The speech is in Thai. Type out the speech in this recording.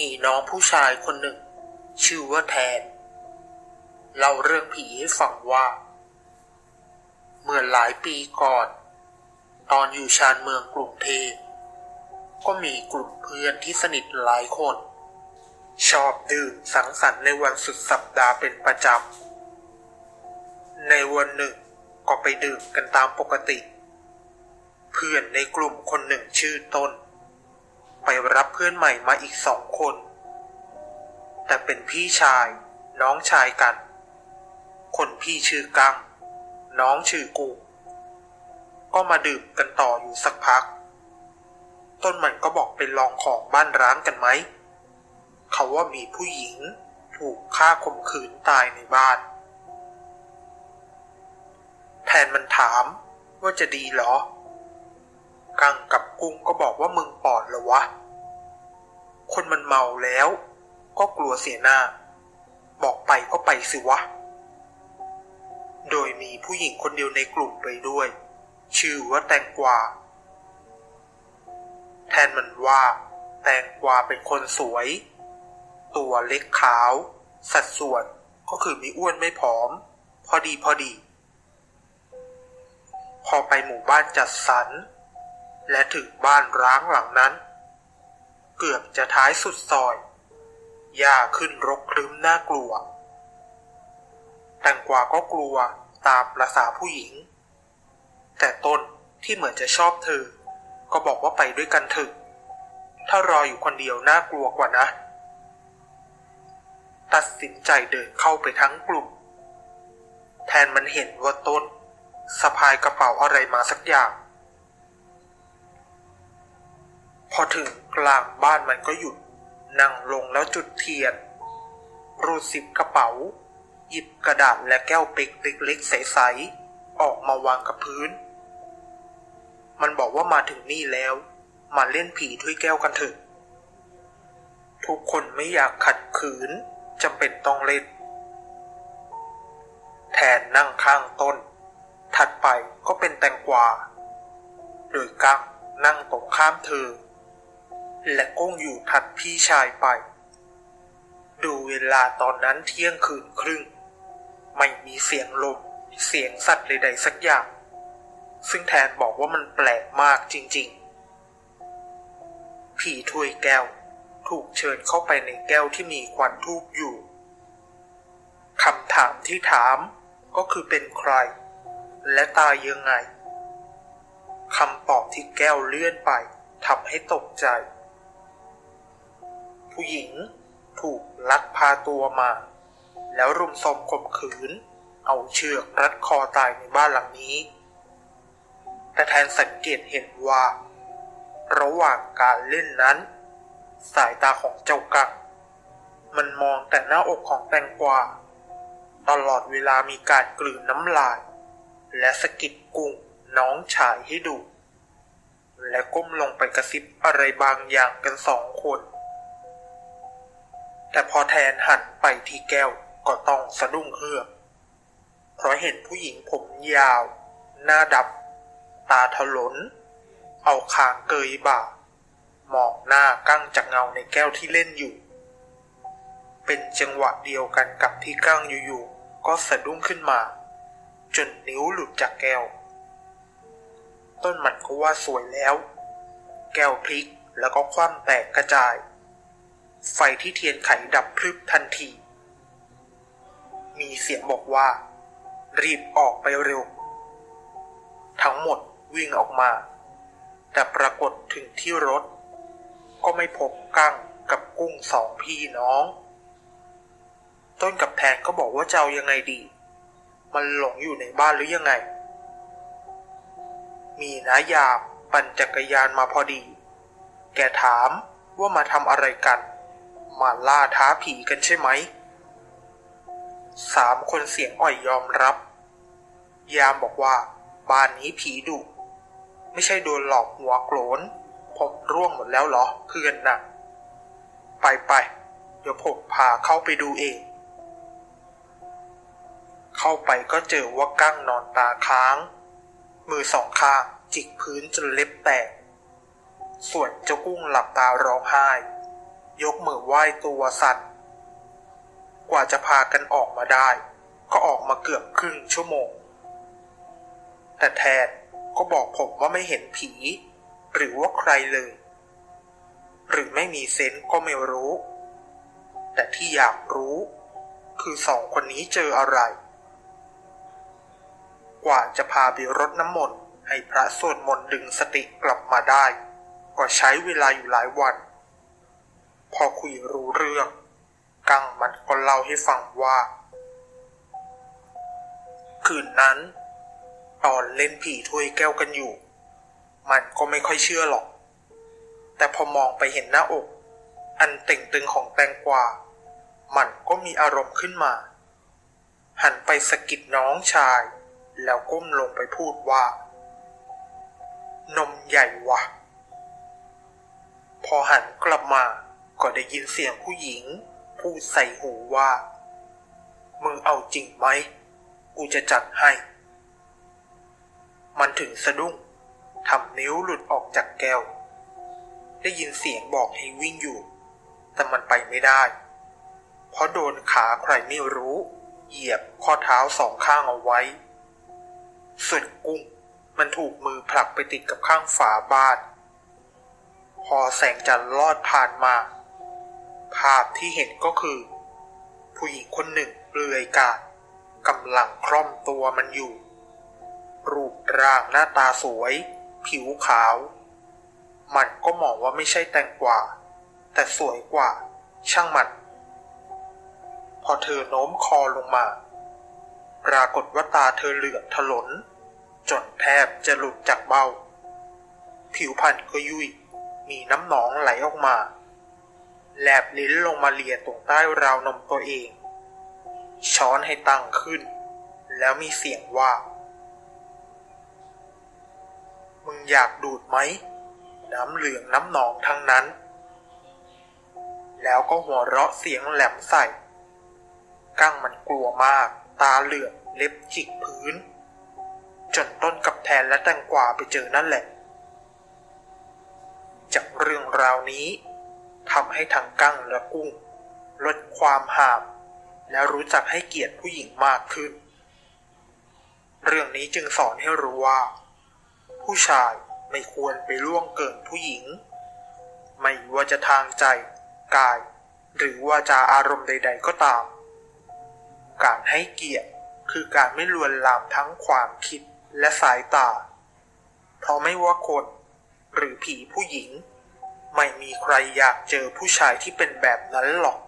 มีน้องผู้ชายคนหนึ่ง ชื่อว่าแทน เล่าเรื่องผีให้ฟังว่า เมื่อหลายปีก่อน ตอนอยู่ชานเมืองกรุงเทพก็มีกลุ่มเพื่อนที่สนิทหลายคน ชอบดื่มสังสรรค์ในวันสุดสัปดาห์เป็นประจำ ในวันหนึ่งก็ไปดื่มกันตามปกติ เพื่อนในกลุ่มคนหนึ่งชื่อต้น ไปรับเพื่อนใหม่มาอีกสองคน แต่เป็นพี่ชายน้องชายกัน คนพี่ชื่อกัง น้องชื่อกู ก็มาดื่มกันต่ออยู่สักพัก ต้นมันก็บอกไปลองของบ้านร้างกันไหม เขาว่ามีผู้หญิงถูกฆ่าข่มขืนตายในบ้าน แทนมันถามว่าจะดีเหรอ กังกับกุ้งก็บอกว่ามึงปอดเหรอวะ คนมันเมาแล้ว ก็กลัวเสียหน้า บอกไปก็ไปสิวะ โดยมีผู้หญิงคนเดียวในกลุ่มไปด้วย ชื่อว่าแตงกวา แทนมันว่า แตงกวาเป็นคนสวย ตัวเล็กขาว สัดส่วนก็คือม่อ้วนไม่ผอม พอดีพอดี พอไปหมู่บ้านจัดสรร และถึงบ้านร้างหลังนั้น เกือบจะท้ายสุดซอยหญ้าขึ้นรกครึ้มน่ากลัว แตงกวาก็กลัวตามประษาผู้หญิง แต่ต้นที่เหมือนจะชอบเธอ ก็บอกว่าไปด้วยกันเถอะถ้ารออยู่คนเดียวน่ากลัวกว่านะ ตัดสินใจเดินเข้าไปทั้งกลุ่ม แทนมันเห็นว่าต้นสะพายกระเป๋าอะไรมาสักอย่าง พอถึงกลางบ้านมันก็หยุด นั่งลงแล้วจุดเทียน รูดซิปกระเป๋า หยิบกระดาษและแก้วเป๊กเล็กๆใสๆออกมาวางกับพื้น มันบอกว่ามาถึงนี่แล้ว มาเล่นผีถ้วยแก้วกันเถอะทุกคนไม่อยากขัดขืนจำเป็นต้องเล่น แทนนั่งข้างต้น ถัดไปก็เป็นแตงกวา โดยกั๊กนั่งตรงข้ามเธอ และก้งอยู่ถัดพี่ชายไป ดูเวลาตอนนั้นเที่ยงคืนครึ่ง ไม่มีเสียงลม เสียงสัตว์ใดๆสักอย่าง ซึ่งแทนบอกว่ามันแปลกมากจริงๆ ผีถ้วยแก้วถูกเชิญเข้าไปในแก้วที่มีควันทูบอยู่คำถามที่ถามก็คือเป็นใคร และตายยังไงคำตอบที่แก้วเลื่อนไปทำให้ตกใจ ผู้หญิงถูกลักพาตัวมา แล้วรุมสมข่มขืน เอาเชือกรัดคอตายในบ้านหลังนี้ แต่แทนสังเกตเห็นว่า ระหว่างการเล่นนั้น สายตาของเจ้ากังมันมองแต่หน้าอกของแตงกวาตลอดเวลามีการกลืนน้ำลาย และสะกิดกุ้งน้องชายให้ดู และก้มลงไปกระซิบอะไรบางอย่างกันสองคน แต่พอแทนหันไปที่แก้วก็ต้องสะดุ้งเฮือกเพราะเห็นผู้หญิงผมยาว หน้าดับ ตาถลน เอาคางเกยบ่ามองหน้ากั้งจากเงาในแก้วที่เล่นอยู่ เป็นจังหวะเดียวกันกับที่กั้งอยู่ๆก็สะดุ้งขึ้นมา จนนิ้วหลุดจากแก้ว ต้นมันก็ว่าสวยแล้ว แก้วพลิกแล้วก็คว่ำแตกกระจาย ไฟที่เทียนไขดับพรึบทันที มีเสียงบอกว่า รีบออกไปเร็ว ทั้งหมดวิ่งออกมา แต่ปรากฏถึงที่รถ ก็ไม่พบกั้งกับกุ้งสองพี่น้อง ต้นกับแทนก็บอกว่าจะเอายังไงดี มันหลงอยู่ในบ้านหรือยังไง มีน้ายาปั่นจักรยานมาพอดี แกถามว่ามาทำอะไรกัน มาล่าท้าผีกันใช่ไหม สามคนเสียงอ่อยยอมรับ ยามบอกว่า บ้านนี้ผีดุ ไม่ใช่โดนหลอกหัวโกรน ผมร่วงหมดแล้วเหรอเพื่อนนะไปไป เดี๋ยวผมพาเข้าไปดูเอง เข้าไปก็เจอว่ากั้งนอนตาค้าง มือสองข้างจิกพื้นจนเล็บแตก ส่วนเจ้ากุ้งหลับตาร้องไห้ ยกมือไหว้ตัวสั่นกว่าจะพากันออกมาได้ ก็ออกมาเกือบครึ่งชั่วโมง แต่แทนก็บอกผมว่าไม่เห็นผี หรือว่าใครเลย หรือไม่มีเซนส์ก็ไม่รู้ แต่ที่อยากรู้ คือสองคนนี้เจออะไร กว่าจะพาไปรดน้ำมนต์ให้พระสวดมนต์ดึงสติกลับมาได้ ก็ใช้เวลาอยู่หลายวัน พอคุยรู้เรื่อง กังมันก็เล่าให้ฟังว่า คืนนั้น ตอนเล่นผีถ้วยแก้วกันอยู่ มันก็ไม่ค่อยเชื่อหรอก แต่พอมองไปเห็นหน้าอก อันเต่งตึงของแตงกวา มันก็มีอารมณ์ขึ้นมา หันไปสะกิดน้องชาย แล้วก้มลงไปพูดว่า นมใหญ่วะพอหันกลับมา ก็ได้ยินเสียงผู้หญิง พูดใส่หูว่า มึงเอาจริงไหม กูจะจัดให้ มันถึงสะดุ้งทำนิ้วหลุดออกจากแก้ว ได้ยินเสียงบอกให้วิ่งอยู่ แต่มันไปไม่ได้ เพราะโดนขาใครไม่รู้ เหยียบข้อเท้าสองข้างเอาไว้ ส่วนกุ้งมันถูกมือผลักไปติดกับข้างฝาบ้าน พอแสงจันทร์ลอดผ่านมา ภาพที่เห็นก็คือ ผู้หญิงคนหนึ่งเปลือยกายกำลังคล่อมตัวมันอยู่ รูปร่างหน้าตาสวย ผิวขาว มันก็มองว่าไม่ใช่แตงกวาแต่สวยกว่า ช่างมัน พอเธอโน้มคอลงมา ปรากฏว่าตาเธอเหลือกถลน จนแทบจะหลุดจากเบ้า ผิวพรรณก็ยุ่ยมีน้ำหนองไหลออกมา แลบลิ้นลงมาเลียตรงใต้ราวนมตัวเอง ช้อนให้ตั้งขึ้น แล้วมีเสียงว่า มึงอยากดูดไหม น้ำเหลืองน้ำหนองทั้งนั้น แล้วก็หัวเราะเสียงแหลมใส่ กั้งมันกลัวมาก ตาเหลือกเล็บจิกพื้น จนต้นกับแทนและแตงกวาไปเจอนั่นแหละ จากเรื่องราวนี้ ทำให้ทั้งกั้งและกุ้ง ลดความห่าม และรู้จักให้เกียรติผู้หญิงมากขึ้น เรื่องนี้จึงสอนให้รู้ว่า ผู้ชายไม่ควรไปล่วงเกินผู้หญิง ไม่ว่าจะทางใจ กาย หรือว่าจาอารมณ์ใด ๆ ก็ตาม การให้เกียรติคือการไม่ลวนลามทั้งความคิดและสายตา เพราะไม่ว่าคนหรือผีผู้หญิง ไม่มีใครอยากเจอผู้ชายที่เป็นแบบนั้นหรอก